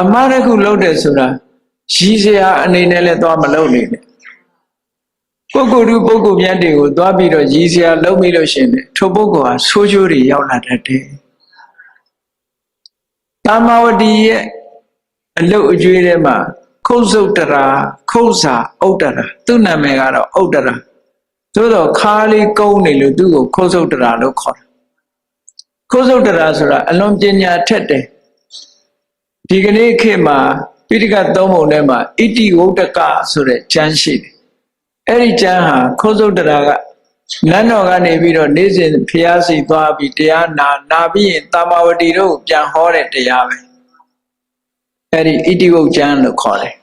အမှားတစ်ခုလုပ်တယ်ဆိုတာရည်စရာအနေနဲ့လည်းသွားမလုပ်နိုင်နဲ့ပုဂ္ဂိုလ်သူပုဂ္ဂိုလ်မြတ်တွေကိုသွားပြီးတော့ရည်စရာလုပ်မိလို့ရှရင်ထိုပုဂ္ဂိုလ်ဟာဆိုးကျိုးတွေရောက်လာတတ်တယ်တာမဝတီရဲ့အလုတ်အကျွေးထဲမှာခုတ်စုတ်တရာခုတ်စာဥတ္တရာသူ့နာမည်ကတော့ဥတ္တရာသို့တော့ခါလေးကုန်းနေလို့သူ့ကိုခုတ်စုတ်တရာလို့ခေါ်တယ်ခုတ်စုတ်တရာဆိုတာအလွန်ပညာထက်တယ် ဒီကနေ့ခေတ်မှာပိဋကတ်သုံးပုံထဲမှာဣတိဝုဒ္ဒကဆိုတဲ့ကျမ်းရှိတယ်အဲ့ဒီကျမ်းဟာခုတ်စုတ်တရာကနန်းတော်ကနေပြီးတော့နေ့စဉ်ဖျားစီသွားပြီးတရားနာနာပြီးရင်တာမဝတီတို့ကိုပြန်ဟောတဲ့တရားပဲအဲ့ဒီဣတိဝုဒ္ကျမ်းလို့ခေါ်တယ်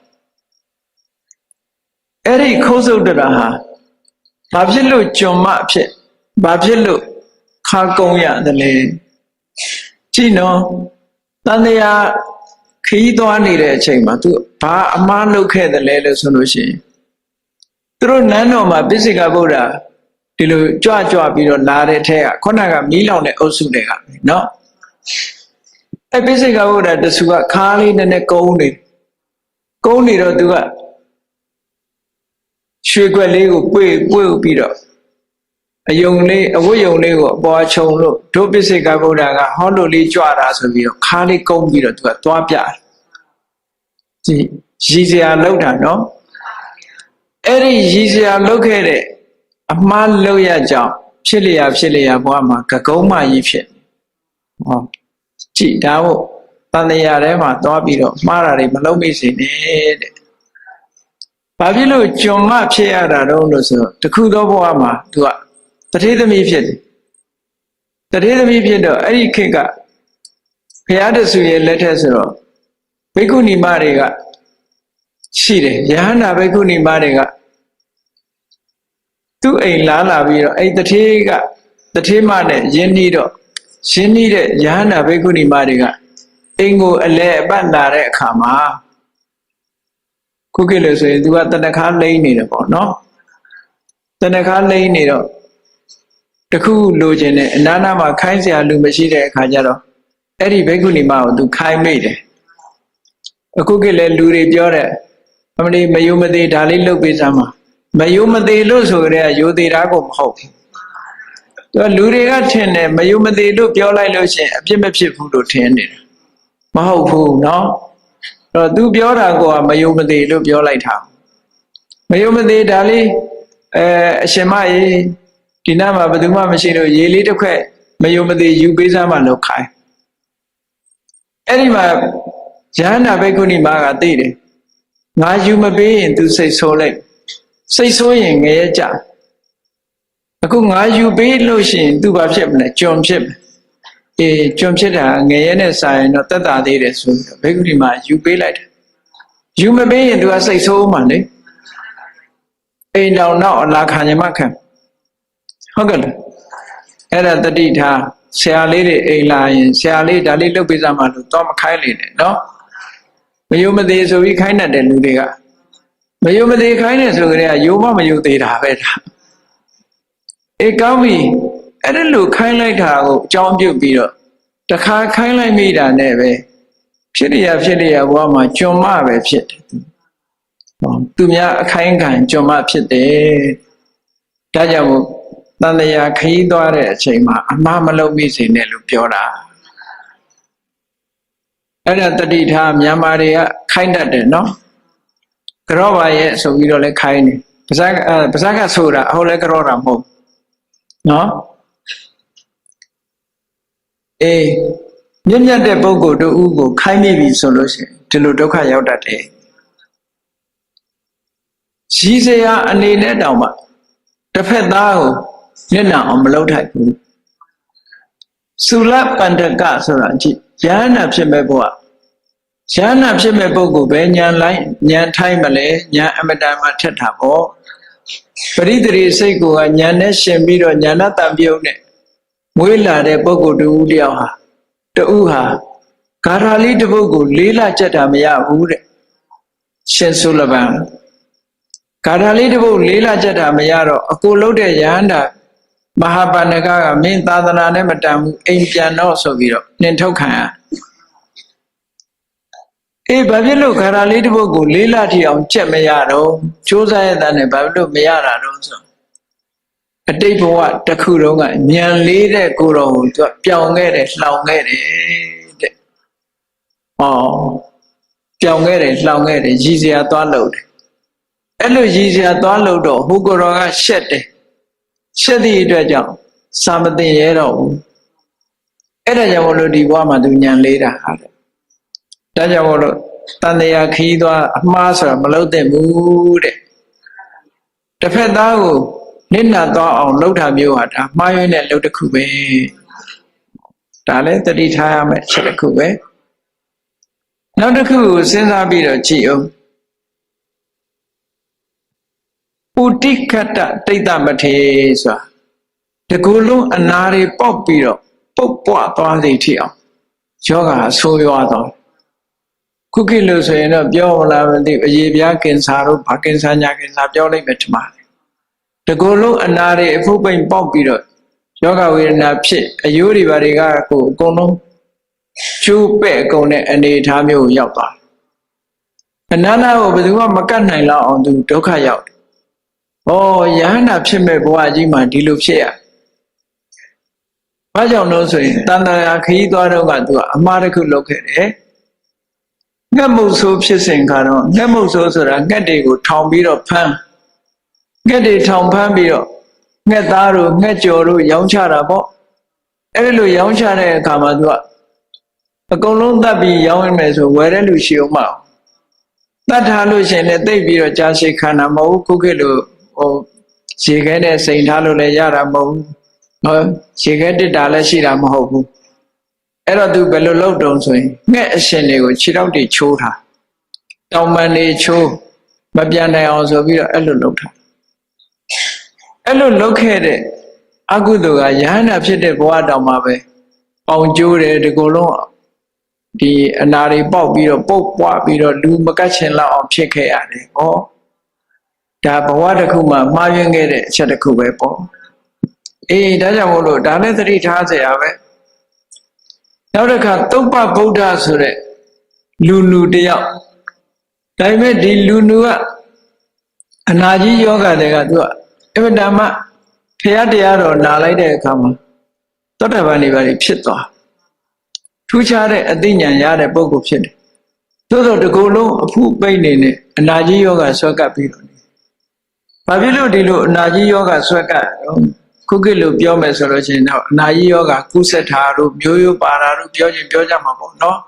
အဲ့ဒီခုတ်စုတ်တရာဟာဘာဖြစ်လို့ကြုံမအဖြစ်ဘာဖြစ်လို့ခါကုံရတယ်လဲကြည့်နော်တန်တရားခီးီးသွားနေတဲ့အချိန်မှာသူဘာအမားလုပ်ခဲ့တယ်လဲလို့ဆိုလို့ရှိရင်သူတို့နန်းတော်မှာပိစိကဗုဒ္ဓဒီလိုကြွကြွပြီးတော့လာတဲ့ထဲကခုနကမီးလောင်တဲ့အုပ်စုတွေကနော်အဲပိစိကဗုဒ္ဓတဆူကခါးလေးနဲ့နဲ့ကုန်းနေကုန်းနေတော့သူကရွှေခွက်လေးကိုပွေပွေပြီးတော့အယုံလေးအဝတ်ယုံလေးကိုအပေါ်ချုံလို့ဒုပိစိကဗုဒ္ဓကဟောလို့လေးကြွတာဆိုပြီးတော့ခါးလေးကုန်းပြီးတော့သူကသွားပြတယ် ဒီရည်စရာလောက်တာနော်အဲ့ဒီရည်စရာလောက်ခဲ့တဲ့အမှားလောက်ရကြောင်းဖြစ်လျာဖြစ်လျာဘဝမှာကကုံးမကြီးဖြစ်ဟောကြည်ဒါမို့တန်တရားထဲမှာသွားပြီးတော့မှားတာတွေမလုပ်မိစေနဲ့တဲ့ဘာဖြစ်လို့ကြုံမဖြစ်ရတာတော့လို့ဆိုတော့တခုသောဘဝမှာ तू ကတထေးသမီးဖြစ်တယ်တထေးသမီးဖြစ်တော့အဲ့ဒီခေတ်ကဘုရားတဆူရဲ့လက်ထက်ဆိုတော့ ဘိက္ခုနီမတွေကရှိတယ်ယဟနာဘိက္ခုနီမတွေကသူ့အိမ်လာလာပြီးတော့အဲ့တထေးကတထေးမနဲ့ယင်းဤတော့ယင်းဤတဲ့ယဟနာဘိက္ခုနီမတွေကအိမ်ကိုအလဲအပတ်လာတဲ့အခါမှာခုခေတ်လို့ဆိုရင် तू ကတဏ္ဍခါလိမ့်နေတယ်ပေါ့နော်တဏ္ဍခါလိမ့်နေတော့တခုလိုချင်တဲ့အနာနာမှာခိုင်းစရာလူမရှိတဲ့အခါကျတော့အဲ့ဒီဘိက္ခုနီမကို तू ခိုင်းမိတယ် အခုခေတ်လည်းလူတွေပြောတဲ့အမလီမယုံမသေးဒါလေးလုပ်ပေးစမ်းပါမယုံမသေးလို့ဆိုရဲယိုသေးတာကိုမဟုတ်ဘူးသူကလူတွေကထင်တယ်မယုံမသေးလို့ပြောလိုက်လို့ရှိရင်အပြစ်မဖြစ်ဘူးလို့ထင်နေတယ်မဟုတ်ဘူးเนาะအဲ့တော့ तू ပြောတာကမယုံမသေးလို့ပြောလိုက်တာမယုံမသေးဒါလေးအဲအရှင်မရေဒီနားမှာဘယ်သူမှမရှိလို့ရေလေးတစ်ခွက်မယုံမသေးယူပေးစမ်းမှလို့ခိုင်းအဲ့ဒီမှာ ယဟနာဘိက္ခုနီမကသိတယ်ငါယူမပေးရင် သူစိတ်ဆိုးလိုက်စိတ်ဆိုးရင်ငရဲကြအခုငါယူပေးလို့ရှိရင်သူဘာဖြစ်မလဲကြုံဖြစ်မယ်အေးကြုံဖြစ်တာငရဲနဲ့စာရင်တော့တက်တာသေးတယ်ဆိုတော့ဘိက္ခုနီမယူပေးလိုက်တယ်ယူမပေးရင်သူကစိတ်ဆိုးမှလေအိမ်တော်နောက်အလာခံရမခံဟုတ်ကဲ့လားအဲ့ဒါတတိထားဆရာလေးတွေအိမ်လာရင်ဆရာလေးဒါလေးလှုပ်ပေးစမ်းပါလို့တော့မခိုင်းလေနဲ့နော် မယုံမသေးဆိုပြီးခိုင်းတတ်တဲ့လူတွေကမယုံမသေးခိုင်းနေဆိုကြတဲ့ကယုံမမယုံသေးတာပဲဒါအေးကောင်းပြီအဲ့ဒါလို့ခိုင်းလိုက်တာကိုအကြောင်းပြုတ်ပြီးတော့တခါခိုင်းလိုက်မိတာနဲ့ပဲဖြစ်ရဖြစ်ရဘဝမှာကြုံမပဲဖြစ်တယ်ဟောသူများအခိုင်းခံကြုံမဖြစ်တယ်ဒါကြောင့်မို့တန်လျာခရီးသွားတဲ့အချိန်မှာအမှားမလုပ်မိစေနဲ့လို့ပြောတာ အဲ့ဒါတတိထားမြန်မာတွေကခိုင်းတတ်တယ်နော်ကြောပါရဲ့ဆိုပြီးတော့လဲခိုင်းတယ်ပါဇက်ပါဇက်ကဆိုတာအဟုတ်လဲကြောတာမဟုတ်နော်အေးမြင့်မြတ်တဲ့ပုဂ္ဂိုလ်တို့ဦးကိုခိုင်းမိပြီဆိုလို့ရှိရင်ဒီလိုဒုက္ခရောက်တတ်တယ်ရှိစရာအနေနဲ့တောင်မှတစ်ဖက်သားကိုမျက်နှာအောင်မလုပ်ထိုက်ဘူးသုလပန္တကဆိုတာကြည့် ယန္နာဖြစ်မဲ့ဘုရားယန္နာဖြစ်မဲ့ပုဂ္ဂိုလ်ပဲညာလိုက်ညာထိုင်းမလဲညာအမတန်မှထက်တာပေါ့ပရိသေရိစိတ်ကိုကညာနဲ့ရှင်ပြီးတော့ညာနာတံပြုံးနဲ့မွေးလာတဲ့ပုဂ္ဂိုလ်တူဦးတယောက်ဟာတူဟာဂါထာလေးတစ်ပုဒ်ကိုလေးလာချက်တာမရဘူးတဲ့ရှင်ဆုလပံဂါထာလေးတစ်ပုဒ်လေးလာချက်တာမရတော့အကိုလုံးတဲ့ယဟန္တာ မဟာပါဏကကမင်းသာသနာနဲ့မတန်ဘူးအိမ်ပြန်တော့ဆိုပြီးတော့နှင်ထုတ်ခံရအေးဘာဖြစ်လို့ခန္ဓာလေးတစ်ပုဒ်ကိုလေးလထီအောင်ကြက်မရတော့စ조사ရတဲ့နဲ့ဘာဖြစ်လို့မရတာတော့ဆိုအတိတ်ဘဝတစ်ခုလုံးကညံလေးတဲ့ကိုယ်တော်ကိုသူကပြောင်းခဲ့တယ်လှောင်ခဲ့တယ်တဲ့။ဟောပြောင်းခဲ့တယ်လှောင်ခဲ့တယ်ရည်စရာသွားလို့တယ်။အဲ့လိုရည်စရာသွားလို့တော့ဟိုကိုယ်တော်ကရှက်တယ်။ ရှက်သည့်အတွက်ကြောင့်စာမသိရဲတော့ဘူး။အဲ့ဒါကြောင့်မလို့ဒီဘဝမှာသူညံလေးတာဟာတဲ့။ဒါကြောင့်မလို့တန်တရားခီးသွားအမှားဆိုတာမလုပ်သင့်ဘူးတဲ့။တစ်ဖက်သားကိုနစ်နာသွားအောင်လှုပ်တာမျိုးဟာဒါမှားယွင်းတဲ့လှုပ်တစ်ခုပဲဒါလည်းတတိထားရမယ်ချက်တစ်ခုပဲနောက်တစ်ခုကိုစဉ်းစားပြီးတော့ကြည့်အောင် ပုတိခတ္တတိတ်တမထေဆိုတာတကူလုံးအနာတွေပေါက်ပြီးတော့ပုတ်ပွားသွားစေထိအောင်ယောဂအဆိုးရွားသွားခုခေတ်လို့ဆိုရင်တော့ပြောမလားမသိဘူးအရေးပြားကင်ဆာတို့ဘာကင်ဆာညာကင်ဆာပြောလိုက်မယ်ထင်ပါတယ်တကူလုံးအနာတွေအဖုတ်ပိန်ပေါက်ပြီးတော့ယောဂဝေဒနာဖြစ်အယိုးတွေဘာတွေကကိုအကုန်လုံးကျိုးပဲ့အကုန်နဲ့အနေအထားမျိုးကိုရောက်သွားတယ်အနန္တကိုဘယ်သူမှမကတ်နိုင်လောက်အောင်သူဒုက္ခရောက်တယ်။ ဩယဟန္တာဖြစ်မဲ့ဘဝကြီးမှာဒီလိုဖြစ်ရ။ဘာကြောင့်လို့ဆိုရင်တန်တရာခရီးသွားတော့ကသူကအမှားတစ်ခုလုပ်ခဲ့တယ်။ငှက်မှုဆိုးဖြစ်စဉ်ကတော့ငှက်မှုဆိုးဆိုတာငှက်တွေကိုထောင်ပြီးတော့ဖမ်းငှက်တွေထောင်ဖမ်းပြီးတော့ငှက်သားတို့ငှက်ကြော်တို့ရောင်းချတာပေါ့အဲ့ဒီလိုရောင်းချတဲ့အခါမှာသူကအကုန်လုံးတတ်ပြီးရောင်းရမယ်ဆိုဝယ်တဲ့လူရှိအောင်မအောင်တတ်ထားလို့ရှင်လည်းတိတ်ပြီးတော့ကြာရှည်ခံတာမဟုတ်ခုခေတ်လို ဟိုရေခဲနဲ့စိန်ထားလို့လည်းရတာမဟုတ်ဘူးဟောရေခဲတစ်တာလည်းရှိတာမဟုတ်ဘူးအဲ့တော့သူဘယ်လိုလုပ်တုံးဆိုရင်ငှက်အရှင်တွေကိုခြေထောက်တွေချိုးထားတောင်ပန်တွေချိုးမပြန်နိုင်အောင်ဆိုပြီးတော့အဲ့လိုလုပ်ထားအဲ့လိုလုပ်ခဲ့တဲ့အကုသိုလ်ကယဟန္တာဖြစ်တဲ့ဘဝတောင်မှပဲပေါင်ကျိုးတယ်ဒီကုလုံးဒီအနာတွေပေါက်ပြီးတော့ပုတ်ပွားပြီးတော့လူမကတ်ချင်လောက်အောင်ဖြစ်ခဲ့ရတယ်။ဩ ဒါဘဝတစ်ခုမှမှားယွင်းခဲ့တဲ့အချက်တစ်ခုပဲပေါ့။အေးဒါကြောင့်မို့လို့ဒါလည်းသတိထားစရာပဲ။နောက်တစ်ခါသုပ္ပဗုဒ္ဓဆိုတဲ့လူလူတယောက်ဒါပေမဲ့ဒီလူလူကအနာကြီးယောဂတွေကသူကအင်မတန်မှဖရာတရားတော်နာလိုက်တဲ့အခါမှာသောတာပန်နေပါလိဖြစ်သွားထူးခြားတဲ့အသိဉာဏ်ရတဲ့ပုဂ္ဂိုလ်ဖြစ်တယ်သို့သောတကူလုံးအဖုပိတ်နေနဲ့အနာကြီးယောဂဆွဲကပ်ပြီးတော့နေ ဘာဖြစ်လို့ဒီလိုအနာကြီးယောဂဆွဲကပ်ခုခေတ်လိုပြောမယ်ဆိုလို့ရှိရင်တော့အနာကြီးယောဂကုသထာတို့မျိုးရိုးပါတာတို့ပြောချင်းပြောကြမှာပေါ့နော်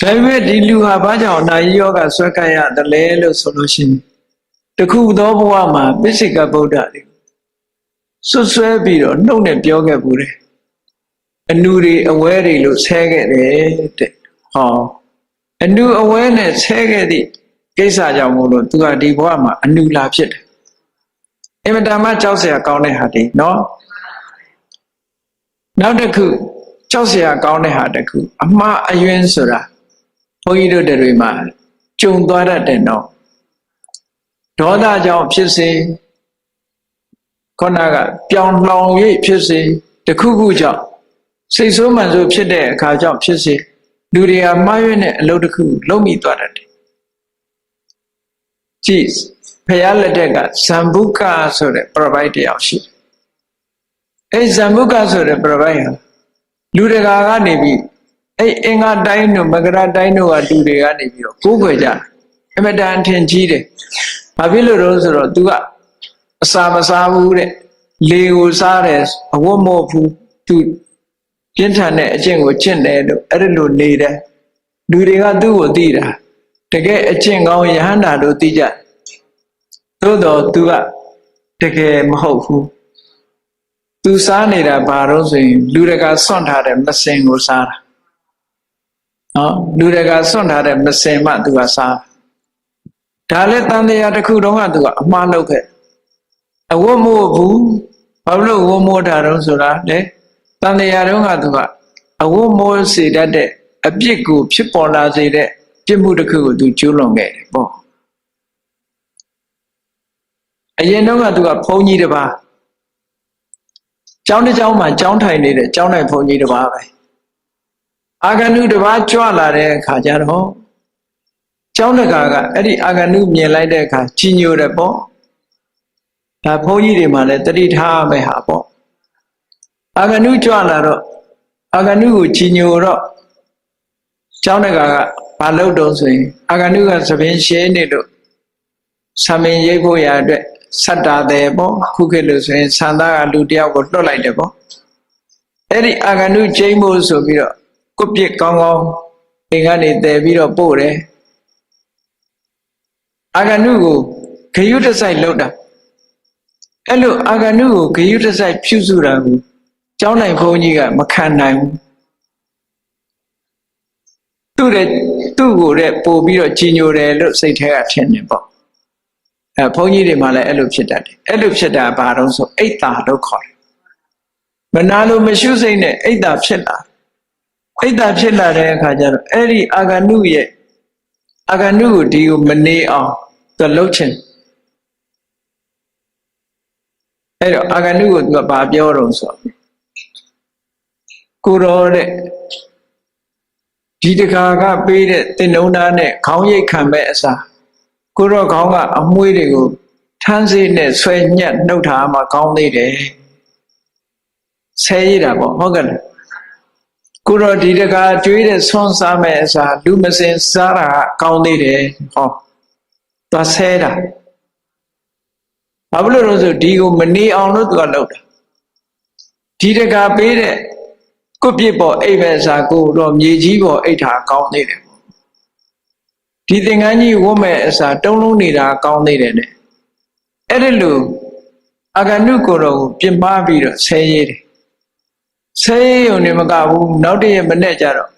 ဒါပေမဲ့ဒီလူဟာဘာကြောင့်အနာကြီးယောဂဆွဲကပ်ရတယ်လဲလို့ဆိုလို့ရှိရင်တခုသောဘဝမှာပိစိကဗုဒ္ဓတွေဆွဆွဲပြီးတော့နှုတ်နဲ့ပြောခဲ့ဘူးတယ်အနုတွေအဝဲတွေလို့ဆဲခဲ့တယ်တဲ့ဟောအနုအဝဲနဲ့ဆဲခဲ့သည့် ကိစ္စကြောင့်မို့လို့သူကဒီဘဝမှာအနုလာဖြစ်တယ်အင်မတန်မှကြောက်စရာကောင်းတဲ့ဟာဒီနော်နောက်တစ်ခုကြောက်စရာကောင်းတဲ့ဟာတစ်ခုအမှားအယွင်းဆိုတာဘုန်းကြီးတို့တွေမှာကြုံသွားတတ်တယ်နော်ဒေါသကြောင့်ဖြစ်စေခုနကပြောင်းလောင်၍ဖြစ်စေတခုခုကြောင့်စိတ်ဆိုးမှန်ဆိုးဖြစ်တဲ့အခါကြောင့်ဖြစ်စေလူတွေကမှားရွံ့တဲ့အလုပ်တစ်ခုလုံးမိသွားတတ်တယ် ကြည့်ဖရာလက်ထက်ကဇံဘုကဆိုတဲ့ provide တယောက်ရှိအဲဇံဘုကဆိုတဲ့ provide ဟာလူတကာကနေပြီးအဲအင်္ဂါတိုင်းတို့မကရတိုင်းတို့ကလူတွေကနေပြီးတော့ကိုးကွယ်ကြအမတန်ထင်ကြီးတယ်ဘာဖြစ်လို့လဲဆိုတော့ तू ကအစာမစားဘူးတဲ့လေကိုစားတယ်အဝတ်မော့ဘူး तू ပြင်းထန်တဲ့အကျင့်ကိုကျင့်တယ်လို့အဲ့ဒါလိုနေတယ်လူတွေကသူ့ကိုသိတာ တကယ်အကျင့်ကောင်းယဟန္တာတို့သိကြသို့တော်သူကတကယ်မဟုတ်ဘူးသူစားနေတာဘာလို့ဆိုရင်လူတကာစွန့်ထားတဲ့မစင်ကိုစားတာနော်လူတကာစွန့်ထားတဲ့မစင်မှသူကစားဒါလည်းတန်တရားတစ်ခုတုန်းကသူကအမှားလုပ်ခဲ့အဝတ်မို့ဘူးဘာလို့ဝတ်မို့တာတုံးဆိုတာလေတန်တရားတုန်းကသူကအဝတ်မို့စေတတ်တဲ့အပြစ်ကိုဖြစ်ပေါ်လာစေတဲ့ ပြစ်မှုတစ်ခုကို तू ကျူးလွန်ခဲ့တယ်ပေါ့အရင်တော့က तू ကဘုန်းကြီးတစ်ပါးကျောင်းတစ်ကျောင်းမှာကျောင်းထိုင်နေတဲ့ကျောင်းထိုင်ဘုန်းကြီးတစ်ပါးပဲအာဂနုတစ်ပါးကြွလာတဲ့အခါကျတော့ကျောင်းတကာကအဲ့ဒီအာဂနုမြင်လိုက်တဲ့အခါကြီးညိုတယ်ပေါ့ဒါဘုန်းကြီးတွေမှလည်းတတိထားရမယ့်ဟာပေါ့အာဂနုကြွလာတော့အာဂနုကိုကြီးညိုတော့ကျောင်းတကာက ဘာလုပ်တော့ဆိုရင်အာဂနုကသပင်ရှင်းနေလို့သမင်ရိပ်ဖို့ရအတွက်ဆတ်တာတယ်ပေါ့ခုခေတ်လို့ဆိုရင်သံသာကလူတယောက်ကိုလွတ်လိုက်တယ်ပေါ့အဲ့ဒီအာဂနုကျိမ့်ဖို့ဆိုပြီးတော့ကုပြစ်ကောင်းကောင်းသင်ကနေတည်ပြီးတော့ပို့တယ်အာဂနုကိုဂယုတစိုက်လောက်တာအဲ့လိုအာဂနုကိုဂယုတစိုက်ဖြူစုတာကိုကျောင်းနိုင်ဘုန်းကြီးကမခံနိုင်ဘူး သူ့တဲ့သူ့ကိုတဲ့ပို့ပြီးတော့ကြီးညိုတယ်လို့စိတ်ထဲကထင်နေပေါ့အဲဘုန်းကြီးတွေမှလည်းအဲ့လိုဖြစ်တတ်တယ်အဲ့လိုဖြစ်တာဘာတော့ဆိုအိတ်တာလို့ခေါ်တယ်မနာလို့မရှုစိတ်နဲ့အိတ်တာဖြစ်လာအိတ်တာဖြစ်လာတဲ့အခါကျတော့အဲ့ဒီအာဂနုရဲ့အာဂနုကိုဒီကိုမနေအောင်သူလှုပ်ချင်အဲ့တော့အာဂနုကိုသူကဘာပြောတော့ဆိုကိုတော်တဲ့ ဒီတခါကပေးတဲ့တင်နှုံးသားနဲ့ခေါင်းရိပ်ခံမဲ့အစားကိုတော်ခေါင်းကအမွှေးတွေကိုထန်းစေးနဲ့ဆွဲညက်နှုတ်ထားမှကောင်းသေးတယ်ဆဲရတာပေါ့ဟုတ်ကဲ့လားကိုတော်ဒီတခါကျွေးတဲ့ဆွန်းစားမဲ့အစားလူမစင်စားတာကောင်းသေးတယ်ဟောသွားဆဲတာဘာဖြစ်လို့လဲဆိုဒီကိုမနေအောင်လို့သူကလုပ်တာဒီတကပေးတဲ့ ကုတ်ပြစ်ပေါ်အိပ်မဲ့စာကိုတော့မြေကြီးပေါ်အိတ်ထားကောင်းသေးတယ်ဒီသင်္ကန်းကြီးဝတ်မဲ့အစာတုံးလုံးနေတာကောင်းသေးတယ်နဲ့အဲ့ဒီလိုအာဂနုကိုတော်ကိုပြစ်မှားပြီးတော့ဆဲရေးတယ်ဆဲရေးုံနေမကဘူးနောက်တည့်ရမနဲ့ကြတော့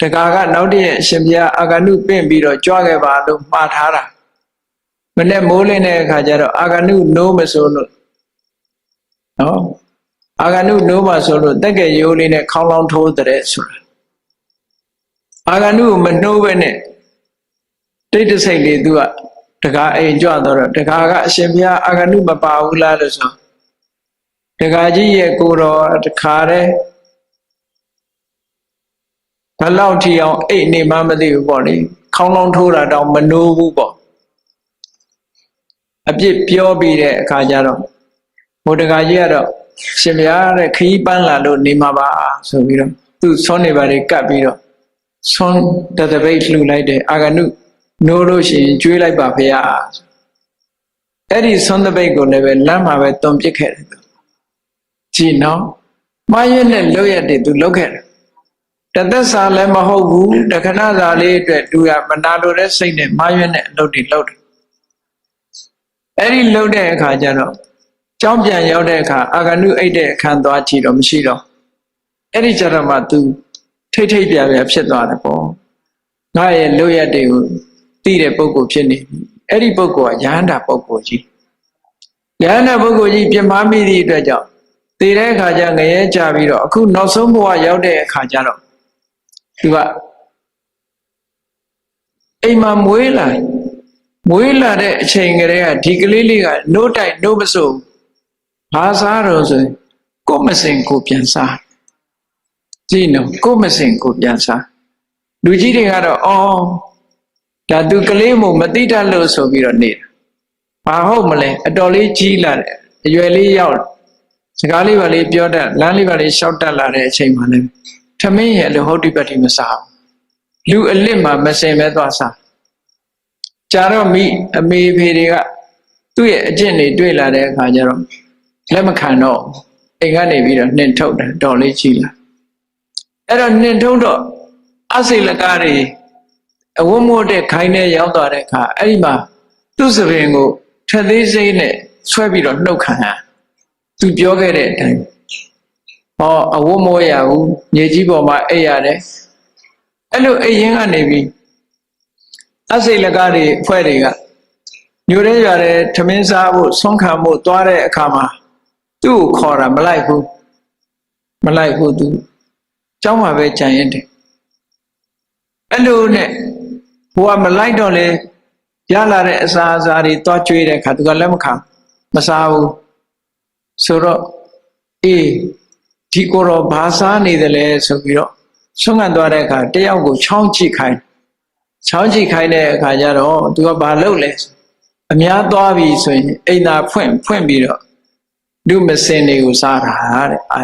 တကာကနောက်တည့်ရအရှင်ဘုရားအာဂနုပင့်ပြီးတော့ကြွခဲ့ပါလို့မှားထားတာမနဲ့မိုးလင်းတဲ့အခါကျတော့အာဂနုနိုးမဆိုလို့နော် အာဂနုနိုးပါဆိုလို့တက်ကဲရိုးလေးနဲ့ခေါင်းလောင်းထိုးတဲ့ဆိုတာအာဂနုကိုမနှိုးပဲနဲ့တိတ်တဆိတ်လေးသူကတကားအိမ်ကြွတော့တကားကအရှင်ဘုရားအာဂနုမပါဘူးလားလို့ဆိုတကားကြီးရဲ့ကိုတော်တခါတည်းဘလောက်ထီအောင်အိတ်နေမှမသိဘူးပေါ့လေခေါင်းလောင်းထိုးတာတောင်မနိုးဘူးပေါ့အပြစ်ပြောပြီးတဲ့အခါကျတော့ဘုဒ္ဓဂါကြီးကတော့ ရှင်ဗျာတဲ့ခီးပန်းလာလို့နေမှာပါဆိုပြီးတော့သူ့ဆွမ်းနေပါလေကပ်ပြီးတော့ဆွမ်းတတပိတ်လှူလိုက်တယ်အာဂနုနိုးလို့ရှိရင်ကျွေးလိုက်ပါဖေရအဲ့ဒီဆွမ်းတပိတ်ကိုလည်းပဲလမ်းမှာပဲတုံပစ်ခဲ့တယ်သူကြည်နော်မှားရွက်နဲ့လောက်ရက်တွေသူလောက်ခဲ့တယ်တသက်စာလည်းမဟုတ်ဘူးတခဏစာလေးအတွက်သူကမနာလိုတဲ့စိတ်နဲ့မှားရွက်နဲ့အလုပ်တွေလုပ်တယ်အဲ့ဒီလှုပ်တဲ့အခါကျတော့ ကြောင်းပြန်ရောက်တဲ့အခါအာဂနုအိတ်တဲ့အခန်းသွားကြည့်တော့မရှိတော့အဲ့ဒီကျတော့မှ तू ထိတ်ထိတ်ပြပြဖြစ်သွားတယ်ပေါ့ငါရဲ့လှုပ်ရက်တွေကိုသိတဲ့ပုံကိုဖြစ်နေပြီအဲ့ဒီပုံကရဟန္တာပုံကိုကြီးရဟန္တာပုံကိုကြီးပြမမိသည့်အတွက်ကြောင့်တည်တဲ့အခါကျငရဲကြပြီးတော့အခုနောက်ဆုံးဘဝရောက်တဲ့အခါကျတော့ तू ကအိမ်မှာမွေးလာမွေးလာတဲ့အချိန်ကလေးကဒီကလေးလေးကနိုးတိုက်နိုးမစုံဘာ စားတော့ဆိုရင်ကိုမစင်ကိုပြန်စားကြည့်နော်ကိုမစင်ကိုပြန်စားလူကြီးတွေကတော့အော်ဒါသူကလေးမို့မသိတတ်လို့ဆိုပြီးတော့နေတာဘာဟုတ်မလဲအတော်လေးကြီးလာတယ်အရွယ်လေးရောက်စကားလေးပါလေးပြောတတ်လမ်းလေးပါလေးရှောက်တတ်လာတဲ့အချိန်မှလည်းထမင်းရဲ့လို့ဟုတ်တိပတ်တိမစားဘူးလူအလစ်မှာမစင်ပဲသွားစားကြာတော့မိအမေဖေတွေကသူ့ရဲ့အကျင့်တွေတွေ့လာတဲ့အခါကျတော့ လက်မခံတော့အိမ်ကနေပြီးတော့နှင်ထုတ်တယ်တော်လေးကြီးလာအဲ့တော့နှင်ထုတ်တော့အစိလကားတွေအဝတ်မို့တဲ့ခိုင်းနဲ့ရောက်သွားတဲ့အခါအဲ့ဒီမှာသူ့စပင်ကိုထက်သေးစိမ့်နဲ့ဆွဲပြီးတော့နှုတ်ခံတာသူပြောခဲ့တဲ့အတိုင်းဟောအဝတ်မို့ရဘူးမြေကြီးပေါ်မှာအိပ်ရတယ်အဲ့လိုအိပ်ရင်းကနေပြီးအစိလကားတွေဖွဲ့တွေကညိုရဲရွာတဲ့ထမင်းစားဖို့ဆုံးခံဖို့သွားတဲ့အခါမှာ သူ့ကိုခေါ်တာမလိုက်ဘူးမလိုက်ဘူးသူเจ้าမှာပဲကြံရင်တယ်အဲ့လိုနဲ့ဟိုကမလိုက်တော့လေရလာတဲ့အစာအစာတွေတွားကျွေးတဲ့အခါသူကလက်မခံမစားဘူးဆိုတော့အေးဒီကိုယ်တော်ဘာစားနေတယ်လဲဆိုပြီးတော့ဆုံးခံသွားတဲ့အခါတယောက်ကိုချောင်းကြည့်ခိုင်း ချောင်းကြည့်ခိုင်းတဲ့အခါကျတော့သူကဘာလုပ်လဲအများသွားပြီဆိုရင်အိမ်သာဖွင့်ဖွင့်ပြီးတော့ လူမစင်တွေကိုစားတာတဲ့အာ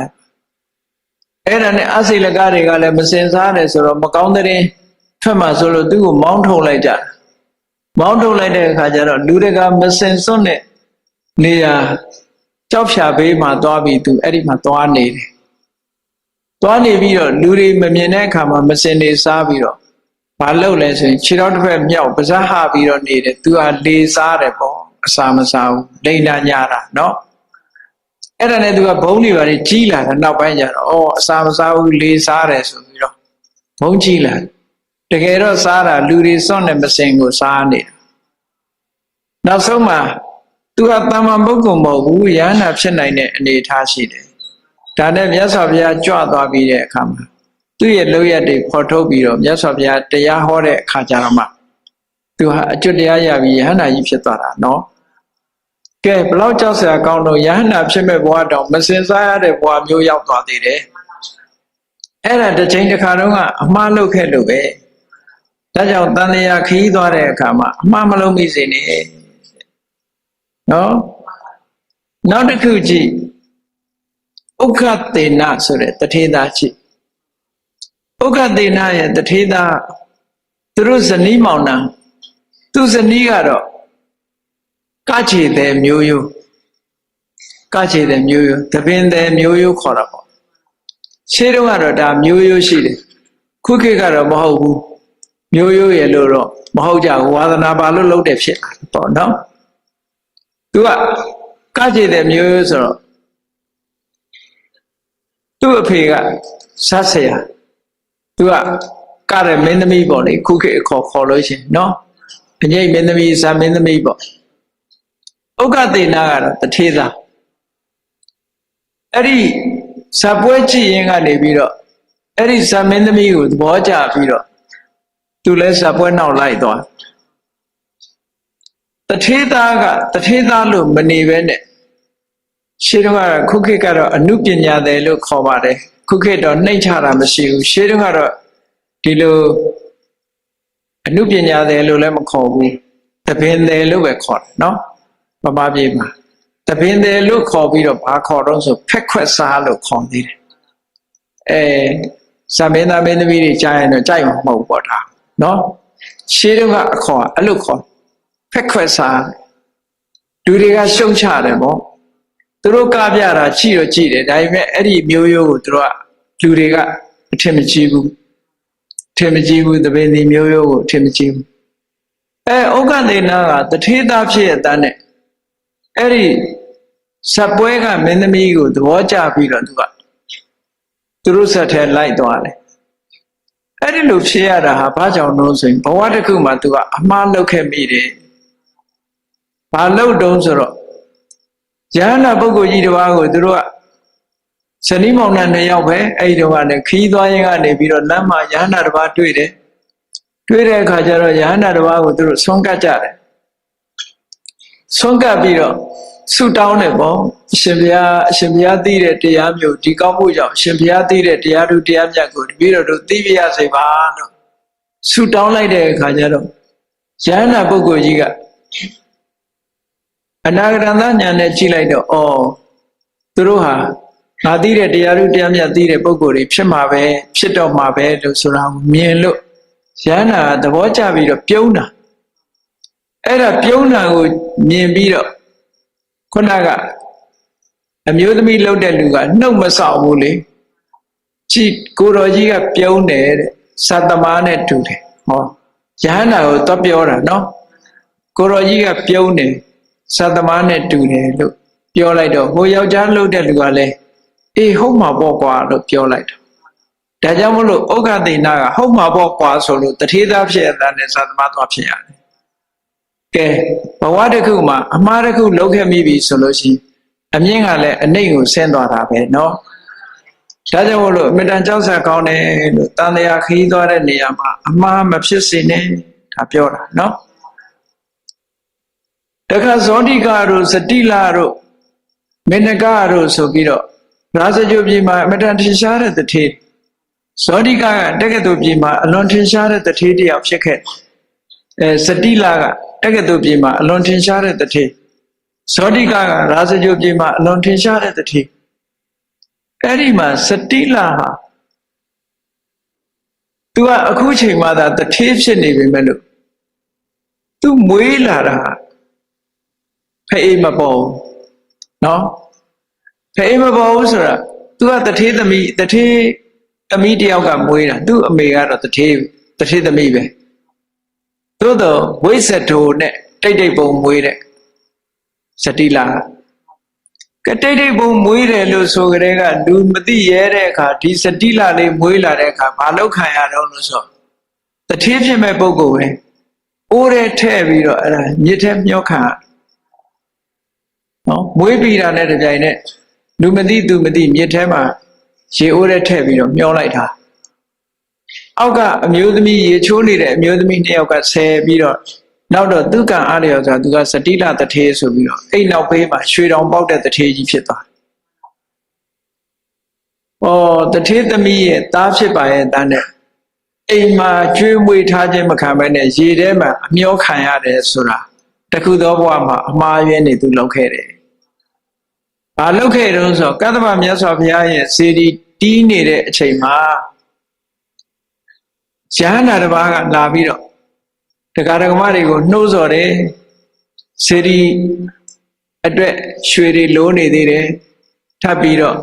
အဲ့ဒါနဲ့အစိလကတွေကလည်းမစင်စားတယ်ဆိုတော့မကောင်းတဲ့ရင်ထွက်မှဆိုလို့သူ့ကိုမောင်းထုတ်လိုက်ကြတယ်မောင်းထုတ်လိုက်တဲ့အခါကျတော့လူတွေကမစင်စွန့်တဲ့နေရာကြောက်ဖြာဘေးမှာသွားပြီးသူအဲ့ဒီမှာသွားနေတယ်သွားနေပြီးတော့လူတွေမမြင်တဲ့အခါမှာမစင်နေစားပြီးတော့ဘာလုပ်လဲဆိုရင်ခြေတော်တစ်ဖက်မြောက်ပါးစပ်ဟပြီးတော့နေတယ်သူကလေစားတယ်ပေါ့အစာမစားဘူးလိန်နာညာတာเนาะ အဲ့ဒါနဲ့သူကဘုံတွေပါလေကြီးလာတယ်နောက်ပိုင်းကျတော့ဩအစာမစားဘူးလေစားတယ်ဆိုပြီးတော့ဘုံကြီးလာတကယ်တော့စားတာလူတွေစွန့်တဲ့မစင်ကိုစားနေတာနောက်ဆုံးမှာသူကတမ္မာပုဂ္ဂိုလ်မဟုတ်ဘူးယန္တာဖြစ်နိုင်တဲ့အနေအထားရှိတယ်ဒါနဲ့မြတ်စွာဘုရားကြွသွားပြီးတဲ့အခါမှာသူ့ရဲ့လောက်ရတွေဖော်ထုတ်ပြီးတော့မြတ်စွာဘုရားတရားဟောတဲ့အခါကျတော့မှသူဟာအကျွတ်တရားရပြီးယဟန္တာကြီးဖြစ်သွားတာနော် ကဲဘလောက်ကြောက်စရာကောင်းတော့ယဟန္တာဖြစ်မဲ့ဘဝတောင်မစင်စားရတဲ့ဘဝမျိုးရောက်သွားသေးတယ်အဲ့ဒါတစ်ချိန်တစ်ခါတုန်းကအမှားလုပ်ခဲ့လို့ပဲဒါကြောင့်တန်လျာခီးသွားတဲ့အခါမှာအမှားမလုပ်မိစေနဲ့နော်နောက်တစ်ခုကြည့်ဥက္ခတေနဆိုတဲ့တထေသာကြည့်ဥက္ခတေနရဲ့တထေသာသူတို့ဇနီးမောင်နှံသူဇနီးကတော့ ကချေတဲ့မျိုးရိုးကချေတဲ့မျိုးရိုးသပင်တဲ့မျိုးရိုးခေါ်တာပေါ့ရှင်းတော့ကတော့ဒါမျိုးရိုးရှိတယ်ခုခေတ်ကတော့မဟုတ်ဘူးမျိုးရိုးရဲ့လို့တော့မဟုတ်ကြဘူးဝါသနာပါလို့လုပ်တယ်ဖြစ်လာပေါ့နော်သူကကကြည်တဲ့မျိုးရိုးဆိုတော့သူ့အဖေကဆတ်ဆရာသူကကတဲ့မင်းသမီးပေါ့လေခုခေတ်အခေါ်ခေါ်လို့ရှင်နော်အငိမ့်မင်းသမီးဇာမင်းသမီးပေါ့ ဥက္ကသေနာကတော့တထေသာအဲ့ဒီဇပွဲကြည့်ရင်ကနေပြီးတော့အဲ့ဒီဇာမင်းသမီးကိုသဘောကျပြီးတော့သူလည်းဇပွဲနောက်လိုက်သွားတထေသားကတထေသားလို့မနေပဲနဲ့ရှင်းတော့ခုခေတ်ကတော့အနုပညာတယ်လို့ခေါ်ပါတယ်ခုခေတ်တော့နှိမ့်ချတာမရှိဘူးရှင်းတော့ကတော့ဒီလိုအနုပညာတယ်လို့လည်းမခေါ်ဘူးတပင်တယ်လို့ပဲခေါ်တယ်နော် မမပြေမှာတပင်တယ်လို့ခေါ်ပြီးတော့ဘာခေါ်တော့ဆိုဖက်ခွက်စားလို့ခေါ်သေးတယ်အဲဇမင်းသားမင်းသမီးတွေကြားရင်တော့ကြိုက်မှာမဟုတ်ပေါ့ဒါနော်ရှင်းတော့ကအခေါ်အဲ့လိုခေါ်ဖက်ခွက်စားလူတွေကရှုံချတယ်ပေါ့သူတို့ကပြတာကြည့်တော့ကြည့်တယ်ဒါပေမဲ့အဲ့ဒီမျိုးရိုးကိုသူတို့ကလူတွေကအထင်မကြီးဘူးထင်မကြီးဘူးတပင်ဒီမျိုးရိုးကိုထင်မကြီးဘူးအဲဩဃသေနာကတထေသားဖြစ်ရတဲ့နဲ့ အဲ့ဒီဇပွဲကမင်းသမီးကိုသဘောကျပြီးတော့သူကသူတို့ဆက်ထဲလိုက်သွားတယ်အဲ့ဒီလိုဖြစ်ရတာဟာဘာကြောင့်လို့ဆိုရင်ဘဝတစ်ခုမှာသူကအမှားလုပ်ခဲ့မိတယ်ဘာလုပ်တုံးဆိုတော့ယဟနာပုဂ္ဂိုလ်ကြီးတစ်ပါးကိုသူတို့ကဇနီးမောင်နှံနှစ်ယောက်ပဲအဲ့ဒီတော့ကလည်းခီးသွားရင်ကနေပြီးတော့လမ်းမှာယဟနာတစ်ပါးတွေ့တယ်တွေ့တဲ့အခါကျတော့ယဟနာတစ်ပါးကိုသူတို့ဆွန့်ကပ်ကြတယ် ဆွန့်ကပ်ပြီးတော့ဆုတောင်းတယ်ပေါ့အရှင်ဘုရားအရှင်ဘုရားသိတဲ့တရားမျိုးဒီကောင်းမှုကြောင့်အရှင်ဘုရားသိတဲ့တရားတို့တရားမြတ်ကိုတပည့်တော်တို့သိပြရစေပါလို့ဆုတောင်းလိုက်တဲ့အခါကျတော့ယဟနာပုဂ္ဂိုလ်ကြီးကအနာဂတသညာနဲ့ကြည့်လိုက်တော့အော်သူတို့ဟာငါသိတဲ့တရားတို့တရားမြတ်သိတဲ့ပုဂ္ဂိုလ်တွေဖြစ်မှာပဲဖြစ်တော့မှာပဲလို့ဆိုတာကိုမြင်လို့ယန္နာသဘောကျပြီးတော့ပြုံးတာ အဲ့ဒါပြုံးတာကိုမြင်ပြီးတော့ခုနကအမျိုးသမီးလှုပ်တဲ့လူကနှုတ်မဆောက်ဘူးလေကြည်ကိုတော်ကြီးကပြုံးတယ်တဲ့သတ္တမနဲ့တူတယ်ဟောယန္နာကိုတော့ပြောတာနော်ကိုတော်ကြီးကပြုံးတယ်သတ္တမနဲ့တူတယ်လို့ပြောလိုက်တော့ဟိုယောက်ျားလှုပ်တဲ့လူကလည်းအေးဟုတ်မှာပေါ့ကွာလို့ပြောလိုက်တာဒါကြောင့်မလို့ဥက္ခတိနာကဟုတ်မှာပေါ့ကွာဆိုလို့တထေသားဖြစ်ရတဲ့သတ္တမသွားဖြစ်ရတယ် ကဲဘဝတစ်ခုမှာအမှားတစ်ခုလုပ်ခဲ့မိပြီဆိုလို့ရှိရင်အမြင့်ကလည်းအနှိမ့်ကိုဆင်းသွားတာပဲเนาะဒါကြောင့်မို့လို့အမြဲတမ်းကြောက်စရာကောင်းတယ်လို့တန်တရားခီးသွားတဲ့နေရာမှာအမှားမဖြစ်စေနဲ့ဒါပြောတာเนาะတခါဇောတိကတို့စတိလာတို့မေနကတို့ဆိုပြီးတော့ရာဇဂုပြည်မှာအမတန်ထင်ရှားတဲ့တထေဇောတိကကတက္ကသိုလ်ပြည်မှာအလွန်ထင်ရှားတဲ့တထေတယောက်ဖြစ်ခဲ့ အဲစတိလကတက္ကသိုလ်ပြည်မှာအလွန်ထင်ရှားတဲ့တထေဇောတိကကရာဇဂိုပြည်မှာအလွန်ထင်ရှားတဲ့တထေအဲ့ဒီမှာစတိလဟာသူကအခုချိန်မှသာတထေဖြစ်နေပြီမဲ့လို့သူမွေးလာတာဖအေးမပေါ်ဘူးနော်ဖအေးမပေါ်ဘူးဆိုတာသူကတထေသမီးတထေသမီးတယောက်ကမွေးတာသူ့အမေကတော့တထေတထေသမီးပဲ သို့တော့ဝိသထိုနဲ့တိတ်တိတ်ပုံမွေးတဲ့စတိလာကတိတ်တိတ်ပုံမွေးတယ်လို့ဆိုကြတဲ့ကလူမသိရဲတဲ့အခါဒီစတိလာလေးမွေးလာတဲ့အခါဘာလောက်ခံရတော့လို့ဆိုတထေးဖြစ်မဲ့ပုဂ္ဂိုလ်ပဲအိုးတဲ့ထဲ့ပြီးတော့အဲ့ဒါမြစ်ထဲမျောခံရနော်မွေးပြီးတာနဲ့တပြိုင်နက်လူမသိသူမသိမြစ်ထဲမှာရေအိုးတဲ့ထဲ့ပြီးတော့မျောလိုက်တာ အောက်ကအမျိုးသမီးရေချိုးနေတဲ့အမျိုးသမီးတစ်ယောက်ကဆယ်ပြီးတော့နောက်တော့သူကအားလျော်ဆိုတာသူကစတိလတထေးဆိုပြီးတော့အိမ်နောက်ဘေးမှာရွှေတောင်ပေါက်တဲ့တထေးကြီးဖြစ်သွား။အော်တထေးသမီးရဲ့သားဖြစ်ပါရဲ့တန်းနဲ့အိမ်မှာကျွေးမွေးထားခြင်းမခံဘဲနဲ့ရေထဲမှာအမျောခံရတယ်ဆိုတာတခုသောဘဝမှာအမှားယွင်းနေသူလောက်ခဲ့တယ်။ဘာလောက်ခဲ့တုံးဆိုကတ္တဗမြတ်စွာဘုရားရဲ့စေတီတီးနေတဲ့အချိန်မှာ ရဟန္တာတစ်ပါးကလာပြီးတော့တရားဓမ္မတွေကိုနှိုးဆော်တယ်စေတီအတွက်ရွှေတွေလိုးနေသေးတယ်ထပ်ပြီးတော့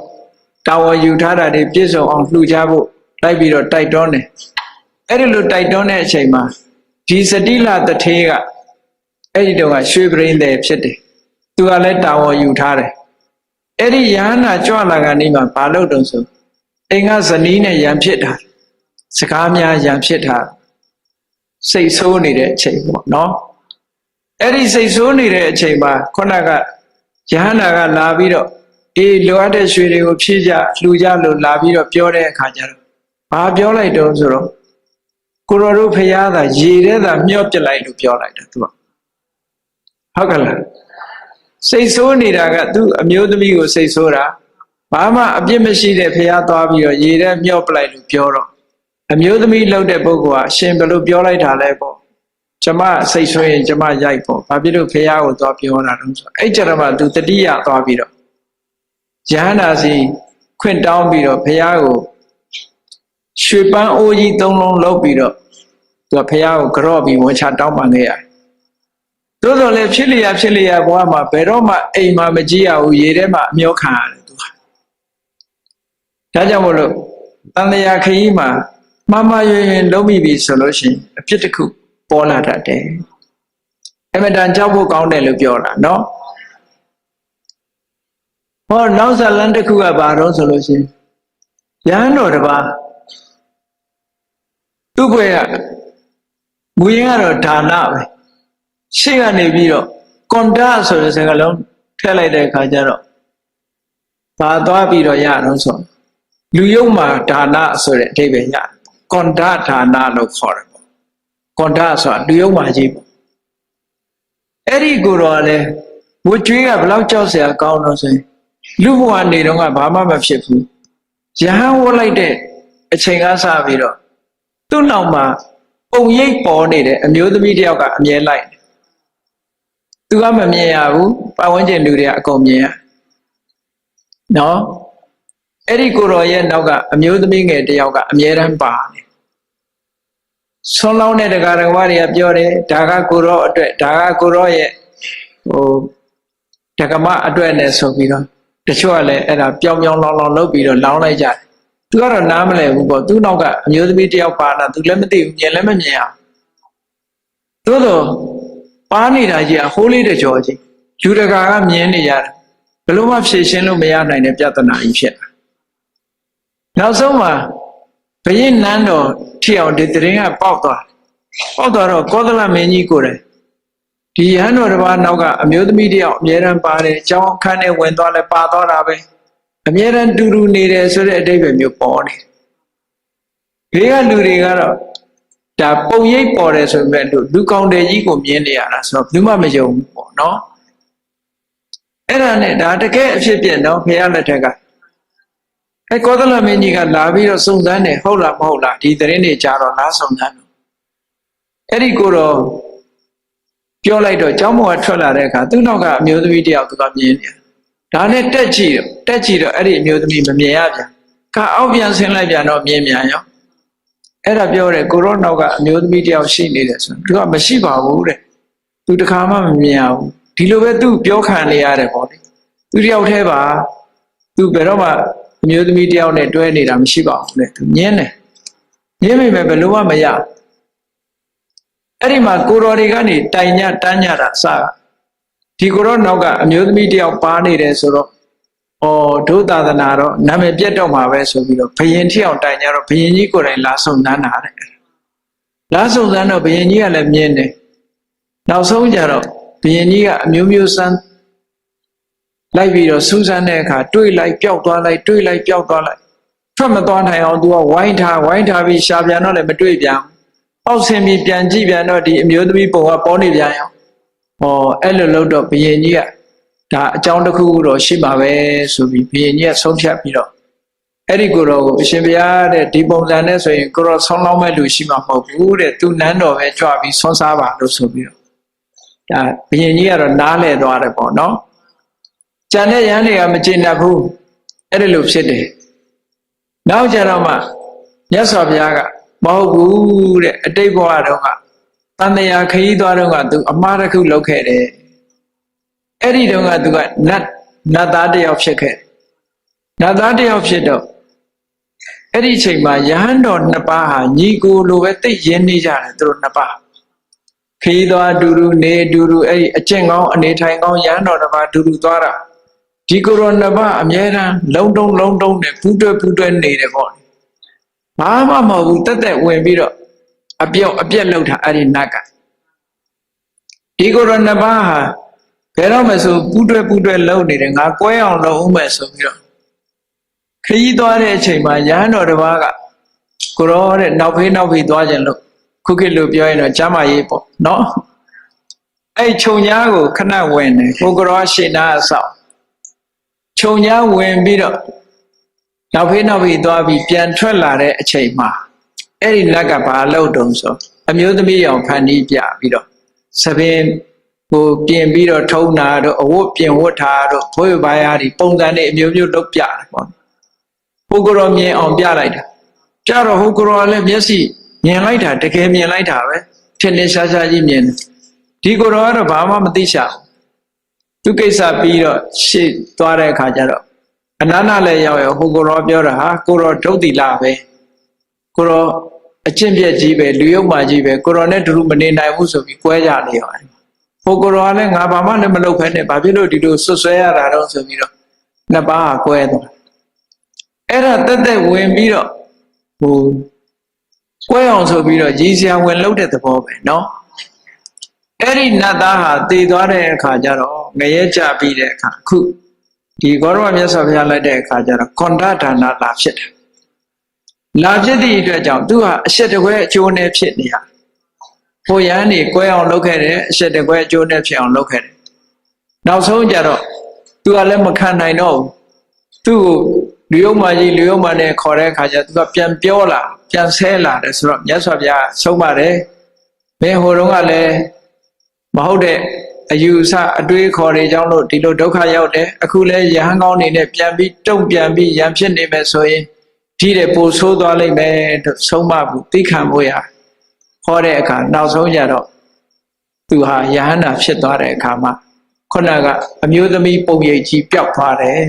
တာဝန်ယူထားတာတွေပြည့်စုံအောင်လှူကြဖို့လိုက်ပြီးတော့တိုက်တွန်းတယ်အဲ့ဒီလိုတိုက်တွန်းတဲ့အချိန်မှာဒီစတိလတထေးကအဲ့ဒီတော့ကရွှေပရိသေဖြစ်တယ်သူကလည်းတာဝန်ယူထားတယ်အဲ့ဒီယဟနာကြွလာကနေမှဘာလို့တုံးဆိုအိမ်ကဇနီးနဲ့ရံဖြစ်တာ စကားများရံဖြစ်တာစိတ်ဆိုးနေတဲ့အချိန်ပေါ့နော်အဲ့ဒီစိတ်ဆိုးနေတဲ့အချိန်မှာခုနကယဟနာကလာပြီးတော့အေးလိုအပ်တဲ့ရွှေတွေကိုဖြည့်ကြလှူကြလို့လာပြီးတော့ပြောတဲ့အခါကျတော့ဘာပြောလိုက်တော့ဆိုတော့ကိုရောတို့ဖရာသာရေထဲသာမျော့ပြလိုက်လို့ပြောလိုက်တာသူကဟုတ်ကလားစိတ်ဆိုးနေတာကသူ့အမျိုးသမီးကိုစိတ်ဆိုးတာဘာမှအပြစ်မရှိတဲ့ဖရာသွားပြီးတော့ရေထဲမျော့ပလိုက်လို့ပြောတော့ အမျိုးသမီးလောက်တဲ့ပုဂ္ဂိုလ်ကအရှင်ဘယ်လိုပြောလိုက်တာလဲပေါ့ကျမစိတ်ဆိုးရင်ကျမရိုက်ပေါ့ဘာဖြစ်လို့ဖះကိုသွားပြောတာတုံးဆိုအဲ့ကြတော့မှ तू တတိယသွားပြီးတော့ယဟန္တာစီခွင့်တောင်းပြီးတော့ဖះကိုရွှေပန်းအိုးကြီးသုံးလုံးလုပ်ပြီးတော့သူကဖះကိုကြော့ပြီးဝန်ချတောင်းပန်ခဲ့ရတယ်သို့တော်လည်းဖြစ်လျာဖြစ်လျာဘဝမှာဘယ်တော့မှအိမ်မှာမကြည့်ရဘူးရေထဲမှာအမျောခံရတယ်သူကဒါကြောင့်မို့လို့တန်တရာခရီးမှာ မမရွင်ရွင်လုံးမိပြီဆိုလို့ရှိရင်အဖြစ်တစ်ခုပေါ်လာတတ်တယ်အမတန်ကြောက်ဖို့ကောင်းတယ်လို့ပြောတာเนาะဟောနောက်ဇလန်တစ်ခုကဘာတော့ဆိုလို့ရှိရင်ရဟန်းတော်တစ်ပါးသူ့ဘွယ်ကမူရင်းကတော့ဒါနပဲရှေ့ကနေပြီးတော့ကွန်တာဆိုတဲ့စကားလုံးထည့်လိုက်တဲ့အခါကျတော့ဘာသွားပြီးတော့ရတော့ဆိုလူယုံမှာဒါနဆိုတဲ့အဓိပ္ပာယ်ရတယ် ကွန်ဒဌာနလို့ခေါ်တယ်ပေါ့ကွန်ဒဆိုတာလူယုံမာကြီးပေါ့အဲ့ဒီကိုတော့လေဝကျွေးကဘလောက်ကြောက်စရာကောင်းတော့ဆိုရင်လူဘဝနေတော့ကဘာမှမဖြစ်ဘူးယဟန်ဝတ်လိုက်တဲ့အချိန်ကစပြီးတော့သူ့နောက်မှာပုံရိပ်ပေါ်နေတဲ့အမျိုးသမီးတယောက်ကအမြဲလိုက်တယ်သူကမမြင်ရဘူးပတ်ဝန်းကျင်လူတွေကအကုန်မြင်ရနော် အဲ့ဒီကိုတော်ရဲ့နောက်ကအမျိုးသမီးငယ်တယောက်ကအမြဲတမ်းပါတယ်ဆွန်းလောင်းတဲ့တရားတော်တွေကပြောတယ်ဒါကကိုရောအတွက်ဒါကကိုရောရဲ့ဟိုဓကမအတွက်နဲ့ဆိုပြီးတော့တချို့ကလည်းအဲ့ဒါပြောင်ပြောင်လောင်လောင်လုပ်ပြီးတော့လောင်းလိုက်ကြတယ်သူကတော့နားမလဲဘူးပေါ့သူ့နောက်ကအမျိုးသမီးတယောက်ပါလာသူလည်းမသိဘူးမြင်လည်းမမြင်အောင်သို့တော့ပါနေတာကြီးအဟိုးလေးတကြောကြီးယူတကာကမြင်နေရတယ်ဘယ်လို့မှဖြေရှင်းလို့မရနိုင်တဲ့ပြဿနာကြီးဖြစ်တာ နောက်ဆုံးမှာဘယင်းနန်းတော်ထီအောင်ဒီတရင်ကပေါက်သွားပေါက်သွားတော့ကောသလမင်းကြီးကိုယ်တိုင်ဒီရဟန်းတော်တစ်ပါးနောက်ကအမျိုးသမီးတယောက်အမြဲတမ်းပါတယ်အကြောင်းအခန်းထဲဝင်သွားလဲပါသွားတာပဲအမြဲတမ်းတူတူနေတယ်ဆိုတဲ့အတိတ်ပဲမျိုးပေါ်နေဘေးကလူတွေကတော့ဒါပုံရိပ်ပေါ်တယ်ဆိုပေမဲ့လူကောင်းတယ်ကြီးကိုမြင်နေရတာဆိုတော့ဘယ်မှမယုံဘူးပေါ့နော်အဲ့ဒါနဲ့ဒါတကယ်အဖြစ်ပြနော်ဖះလက်ထက်က အဲကောသလမင်းကြီးကလာပြီးတော့စုံစမ်းတယ်ဟုတ်လားမဟုတ်လားဒီသတင်းတွေကြားတော့လားစုံစမ်းတော့အဲ့ဒီကိုတော့ပြောလိုက်တော့ကျောင်းပေါ်ကထွက်လာတဲ့အခါသူ့နောက်ကအမျိုးသမီးတယောက်သူကမြင်နေဒါနဲ့တက်ကြည့်တော့တက်ကြည့်တော့အဲ့ဒီအမျိုးသမီးမမြင်ရပြန်ကအောက်ပြန်ဆင်းလိုက်ပြန်တော့မြင်မြန်ရောအဲ့ဒါပြောတယ်ကိုရောနောက်ကအမျိုးသမီးတယောက်ရှိနေတယ်ဆိုသူကမရှိပါဘူးတဲ့သူတခါမှမမြင်ရဘူးဒီလိုပဲသူပြောခံနေရတယ်ပေါ့လေသူတယောက်တည်းပါသူဘယ်တော့မှအ မျိုးသမီးတယောက်နဲ့တွဲနေတာမရှိပါဘူးတဲ့သူညင်းတယ်ညင်းမိမယ်ဘယ်လိုမှမရဘူးအဲ့ဒီမှာကိုတော်တွေကနေတိုင်ညတန်းညတာအစကဒီကိုရောနောက်ကအမျိုးသမီးတယောက်ပါနေတယ်ဆိုတော့ဩဒုသာသနာတော့နာမည်ပြတ်တော့မှာပဲဆိုပြီးတော့ဘယင်ထီအောင်တိုင်ကြတော့ဘယင်ကြီးကိုယ်တိုင်လာဆုံနန်းတာတဲ့လာဆုံစမ်းတော့ဘယင်ကြီးကလည်းမြင်တယ်နောက်ဆုံးကြတော့ဘယင်ကြီးကအမျိုးမျိုးစမ်း လိုက်ပြီးတော့စူးစမ်းတဲ့အခါတွေးလိုက်ပျောက်သွားလိုက်တွေးလိုက်ပျောက်သွားလိုက်ထွက်မသွားနိုင်အောင်သူကဝိုင်းထားဝိုင်းထားပြီးရှာပြန်တော့လည်းမတွေးပြန်ဘူးအောက်ဆင်းပြီးပြန်ကြည့်ပြန်တော့ဒီအမျိုးသမီးပုံကပေါ်နေပြန်ရောဟောအဲ့လိုလုပ်တော့ဘယင်ကြီးကဒါအကြောင်းတစ်ခုခုတော့ရှိပါပဲဆိုပြီးဘယင်ကြီးကဆုံးဖြတ်ပြီးတော့အဲ့ဒီကိုယ်တော်ကိုအရှင်ဘုရားတဲ့ဒီပုံစံနဲ့ဆိုရင်ကိုယ်တော်ဆောင်းလောင်းမဲ့လူရှိမှာမဟုတ်ဘူးတဲ့သူနန်းတော်ပဲကြွပြီးဆွမ်းစားပါလို့ဆိုပြီးတော့ဒါဘယင်ကြီးကတော့နားလဲသွားတယ်ပေါ့နော် ကြံတဲ့ရဟန်းတွေကမကျေနပ်ဘူးအဲ့ဒီလိုဖြစ်တယ်နောက်ကြတော့မှမြတ်စွာဘုရားကမဟုတ်ဘူးတဲ့အတိတ်ဘဝတုန်းကတန်တရာခရီးသွားတုန်းကသူအမှားတစ်ခုလုပ်ခဲ့တယ်အဲ့ဒီတုန်းကသူကနတ်နတ်သားတစ်ယောက်ဖြစ်ခဲ့နတ်သားတစ်ယောက်ဖြစ်တော့အဲ့ဒီအချိန်မှာယဟန်တော်နှစ်ပါးဟာညီကိုလိုပဲသိရင်းနေကြတယ်သူတို့နှစ်ပါးခရီးသွားအတူတူနေအတူတူအဲ့ဒီအကျင့်ကောင်းအနေထိုင်ကောင်းယဟန်တော်တစ်ပါးအတူတူသွားတာ ဒီကိုရောနှစ်ပါးအမြဲတမ်းလုံတုံလုံတုံနဲ့ပူးတွဲပူးတွဲနေတယ်ပေါ့ဘာမှမဟုတ်ဘူးတက်တက်ဝင်ပြီးတော့အပြောက်အပြက်လောက်တာအဲ့ဒီနတ်ကဒီကိုရောနှစ်ပါးဟာဘယ်တော့မှဆိုပူးတွဲပူးတွဲလုံနေတယ်ငါကွဲအောင်လုပ်ဦးမယ်ဆိုပြီးတော့ခရီးသွားတဲ့အချိန်မှာရဟန်းတော်တစ်ပါးကကိုရောတဲ့နောက်ဖေးနောက်ဖေးသွားခြင်းလို့ခုခေတ်လိုပြောရင်တော့ကျမ်းမာရေးပေါ့နော်အဲ့ခြုံညားကိုခဏဝင်တယ်ကိုကရောရှေ့နာအဆောက် ခြုံညားဝင်ပြီးတော့နောက်ဖေးနောက်ဖေးသွားပြီးပြန်ထွက်လာတဲ့အချိန်မှာအဲ့ဒီလက်ကဘာလုပ်တုံဆိုအမျိုးသမီးအောင်ဖန်တီးပြပြီးတော့သပင်ကိုပြင်ပြီးတော့ထုံးတာတို့အဝတ်ပြင်ဝတ်တာတို့ဘိုးဘွားရည်ပုံစံတွေအမျိုးမျိုးလုပ်ပြတယ်ပေါ့ဟိုကရောမြင်အောင်ပြလိုက်တာကြတော့ဟိုကရောလည်းမျက်စိမြင်လိုက်တာတကယ်မြင်လိုက်တာပဲထင်ထင်ရှားရှားကြီးမြင်တယ်ဒီကိုရောကတော့ဘာမှမသိရှာဘူး သူကိစ္စပြီးတော့ရှေ့သွားတဲ့အခါကျတော့အနန္တလည်းရောက်ရောဟိုကိုရောပြောတာဟာကိုရောဒုတ်တိလာပဲကိုရောအကျင့်ပြက်ကြီးပဲလူယုံမာကြီးပဲကိုရောနဲ့တူတူမနေနိုင်ဘူးဆိုပြီးကွဲကြနေရောဟိုကိုရောကလည်းငါဘာမှလည်းမလုပ်ဖက်နဲ့ဘာဖြစ်လို့ဒီလိုဆွဆွဲရတာတော့ဆိုပြီးတော့နှစ်ပါးကကွဲသွားအဲ့ဒါတက်တက်ဝင်ပြီးတော့ဟိုကွဲအောင်ဆိုပြီးတော့ရည်စရာဝင်လှုပ်တဲ့သဘောပဲเนาะ အဲ့ဒီနတ်သားဟာတည်သွားတဲ့အခါကျတော့ငရဲကြပြီးတဲ့အခါအခုဒီဂေါရဝမြတ်စွာဘုရားလက်တဲ့အခါကျတော့ကွန်ဒဒါနာလာဖြစ်တယ်လာဖြစ်သည့်အတွက်ကြောင့်သူဟာအရှက်တကွဲအကျိုးနဲ့ဖြစ်နေရဟိုရန်နေကွဲအောင်လုပ်ခဲ့တယ်အရှက်တကွဲအကျိုးနဲ့ဖြစ်အောင်လုပ်ခဲ့တယ်နောက်ဆုံးကြတော့သူကလည်းမခံနိုင်တော့ဘူးသူ့ကိုလူယုံမကြီးလူယုံမနဲ့ခေါ်တဲ့အခါကျသူကပြန်ပြောလာပြန်ဆဲလာတယ်ဆိုတော့မြတ်စွာဘုရားဆုံးပါတယ်ဘယ်ဟိုတုန်းကလည်း မဟုတ်တဲ့အယူအဆအတွေးခေါ်တွေကြောင့်လို့ဒီလိုဒုက္ခရောက်တယ်အခုလဲယဟန်ကောင်းနေနဲ့ပြန်ပြီးတုံ့ပြန်ပြီးရံဖြစ်နေမယ်ဆိုရင်ဒီတဲ့ပိုဆိုးသွားလိမ့်မယ်ဆုံးမဘူးသိခံဖို့ရဟောတဲ့အခါနောက်ဆုံးကြတော့သူဟာယဟန္တာဖြစ်သွားတဲ့အခါမှာခုနကအမျိုးသမီးပုံရိပ်ကြီးပျောက်သွားတယ်